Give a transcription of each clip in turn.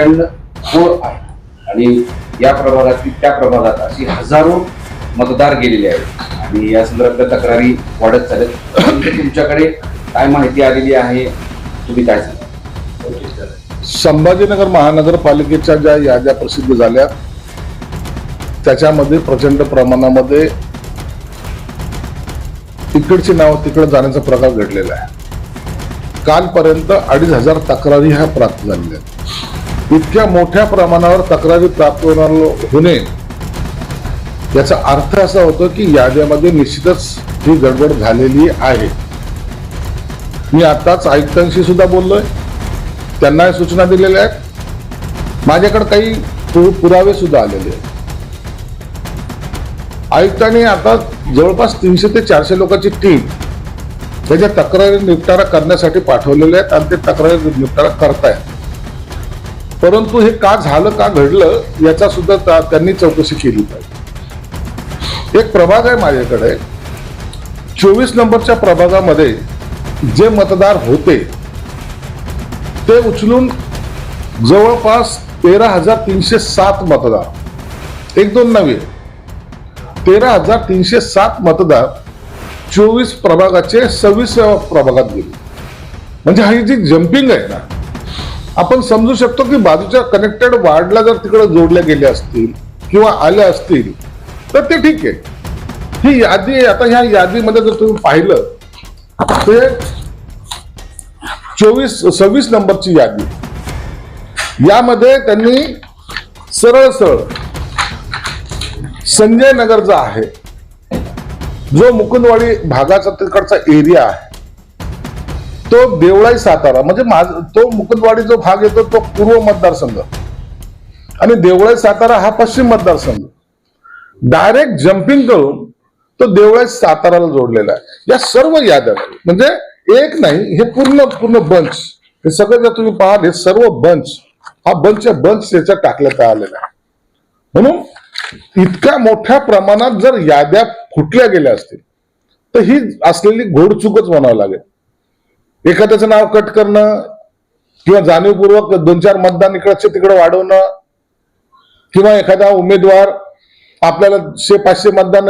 प्रचंड घोळ आहे. आणि या प्रभागातील त्या प्रभागात अशी हजारो मतदार गेलेले आहेत. आणि या संदर्भातल्या तक्रारी वाढत चालत तुमच्याकडे काय माहिती आलेली आहे? तुम्ही काय सांगा संभाजीनगर महानगरपालिकेच्या ज्या याद्या प्रसिद्ध झाल्या त्याच्यामध्ये प्रचंड प्रमाणामध्ये तिकडची नाव तिकडे जाण्याचा प्रकार घडलेला आहे. कालपर्यंत अडीच हजार तक्रारी ह्या प्राप्त झालेल्या आहेत. इतक्या मोठ्या प्रमाणावर तक्रारी प्राप्त होणार होणे याचा अर्थ असा होतो की याद्यामध्ये निश्चितच ही गडबड झालेली आहे. मी आताच आयुक्तांशी सुद्धा बोललोय. त्यांना सूचना दिलेल्या आहेत. माझ्याकडे काही पुरावे सुद्धा आलेले आहेत. आयुक्तांनी आता जवळपास तीनशे ते चारशे लोकांची टीम त्याच्या तक्रारी निपटारा करण्यासाठी पाठवलेले आहेत आणि ते तक्रारी निपटारा करतायत. परंतु हे का झालं का घडलं याचा सुद्धा त्या- त्यांनी चौकशी केली पाहिजे. एक प्रभाग आहे माझ्याकडे. चोवीस नंबरच्या प्रभागामध्ये जे मतदार होते ते उचलून जवळपास तेरा हजार तीनशे सात मतदार एक दोन नव्हे तेरा हजार तीनशे सात मतदार चोवीस प्रभागाचे सव्वीस प्रभागात गेले. म्हणजे ही जी जम्पिंग आहे ना आपण समजू शकतो की बाजूच्या कनेक्टेड वार्डला जर तिकडे जोडल्या गेल्या असतील किंवा आल्या असतील तर ते ठीक आहे. ही यादी आता ह्या यादीमध्ये जर तुम्ही पाहिलं ते चोवीस सव्वीस नंबरची यादी. यामध्ये त्यांनी सरळ सरळ संजय नगरचा आहे जो मुकुंदवाडी भागाचा तिकडचा एरिया आहे तो देवळाई सातारा म्हणजे माझ तो मुकुंदवाडी जो भाग येतो तो पूर्व मतदारसंघ. आणि देवळाई सातारा हा पश्चिम मतदारसंघ. डायरेक्ट जम्पिंग करून तो देवळाई साताराला जोडलेला आहे. या सर्व याद्या म्हणजे एक नाही हे पूर्ण पूर्ण बंच हे सगळं जर तुम्ही पाहाल हे सर्व बंच हा बंच बंच त्याच्यात टाकण्यात आलेला आहे म्हणून इतक्या मोठ्या प्रमाणात जर याद्या फुटल्या गेल्या असतील तर ही असलेली घोडचूकच म्हणावं लागेल. एखाद्याचं नाव कट करणं किंवा जाणीवपूर्वक दोन चार मतदान इकडचे तिकडे वाढवणं किंवा एखादा उमेदवार आपल्याला शे पाचशे मतदान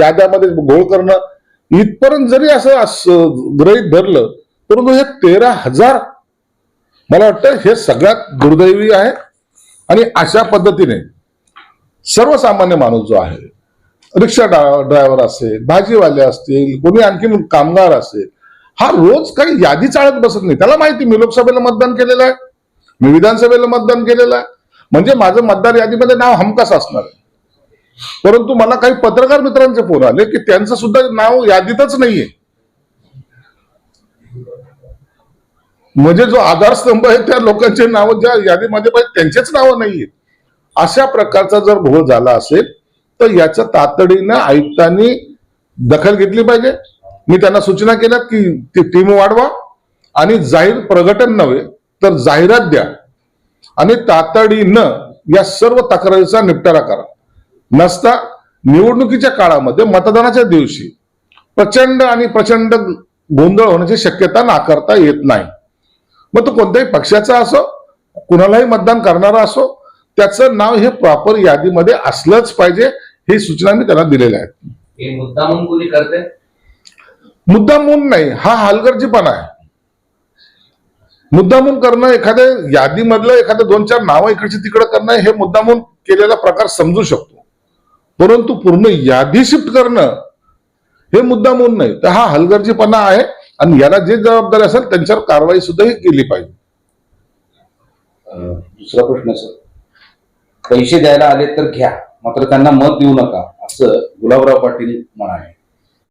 याद्यामध्ये घोळ करणं इथपर्यंत जरी असं असं गृहीत धरलं परंतु हे तेरा हजार मला वाटतं हे सगळ्यात दुर्दैवी आहे आणि अशा पद्धतीने सर्वसामान्य माणूस जो आहे रिक्षा ड्रायव्हर असेल भाजीवाले असतील कोणी आणखीन कामगार असेल हा रोज काही यादी चाळत बसत नाही. त्याला माहिती मी लोकसभेला मतदान केलेलं आहे. मी विधानसभेला मतदान केलेलं आहे. म्हणजे माझं मतदार यादीमध्ये नाव हमखास असणार आहे. परंतु मला काही पत्रकार मित्रांचे फोन आले की त्यांचं सुद्धा नाव यादीतच नाहीये. म्हणजे जो आधारस्तंभ आहे त्या लोकांचे नाव ज्या यादीमध्ये पाहिजे त्यांचेच नावं नाहीयेत अशा प्रकारचा जर घोळ झाला असेल तर याचं तातडीनं आयुक्तांनी दखल घेतली पाहिजे. मी त्यांना सूचना केल्यात की ती टीम वाढवा आणि जाहीर प्रगटन नव्हे तर जाहिरात द्या. आणि तातडीनं या सर्व तक्रारीचा निपटारा करा. नसता निवडणुकीच्या काळामध्ये मतदानाच्या दिवशी प्रचंड आणि प्रचंड गोंधळ होण्याची शक्यता नाकारता येत नाही. मग तो कोणत्याही पक्षाचा असो कुणालाही मतदान करणारा असो त्याचं नाव हे प्रॉपर यादीमध्ये असलंच पाहिजे ही सूचना मी त्यांना दिलेल्या आहेत. मुद्दामून नाही हा हलगर्जीपणा आहे. मुद्दामून करणं एखाद्या यादीमधलं एखादं दोन चार नावं इकडची तिकडं करणं हे मुद्दामून केलेला प्रकार समजू शकतो. परंतु पूर्ण यादी शिफ्ट करणं हे मुद्दामून नाही. तर हा हलगर्जीपणा आहे आणि याला जे जबाबदारी असेल त्यांच्यावर कारवाई सुद्धा ही केली पाहिजे. दुसरा प्रश्न सर. पैसे द्यायला आले तर घ्या मात्र त्यांना मत देऊ नका असं गुलाबराव पाटील म्हणाले.